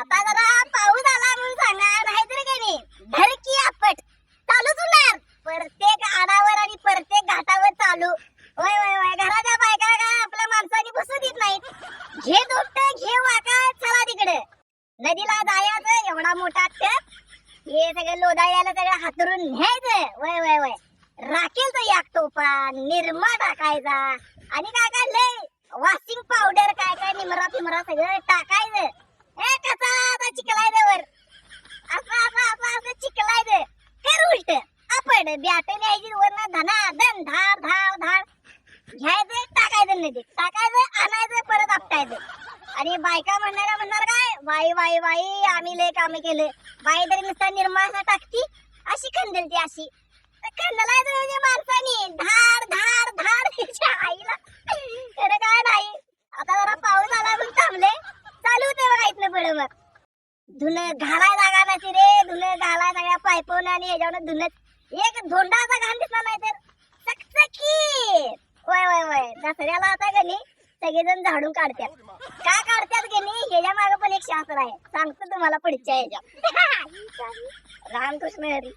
आता जरा पाऊस आला म्हणून सांगा नाहीतर काय नाही. भरकी आपट. चालूच होणार. प्रत्येक आडावर आणि प्रत्येक घाटावर चालू. होय होय होय. घराच्या बायका काय आपल्या माणसाने बसू देत नाहीत. घे दोट घे वाका चला तिकडे. नदीला जायचं एवढा मोठा टप हे सगळं लोदाळ्याला सगळं हातरून न्यायचं. वय वय वय राखेल तो याक टोपा निरमा टाकायचा. आणि काय काय लय वॉशिंग पावडर काय काय निमरा फिमरा सगळं टाक. आपण ब्याट न्यायची वरनं धना धन धार धार धार. घ्यायचं टाकायचं नदीत टाकायचं आणायचं परत आपटायचं. आणि बायका म्हणणाऱ्या म्हणणार काय? बाई बाई बाई आम्ही लय कामे केले. बाई तरी नुसता निर्माण टाकती अशी खंदल ती अशी. खंदलायचं म्हणजे माणसाने. धार धार धार. तिच्या आईला. खरं काय नाही. आता जरा पाऊस आला म्हणून थांबले. चालू होते बघा इथनं पुढे मग. धुणं घालाय जागा नसते रे. धुणं घालाय सगळ्या पायपवून आणि याच्यावर धुणं एक धोंडाचा घाण दिसला नाही तर. चकचकीत वय वय वय दसऱ्याला आता गणी सगळेजण झाडून काढतात का काढतात गणी ह्याच्या मागे पण एक शास्त्र आहे. सांगतो तुम्हाला पुढच्या ह्याच्या रामकृष्ण हरी.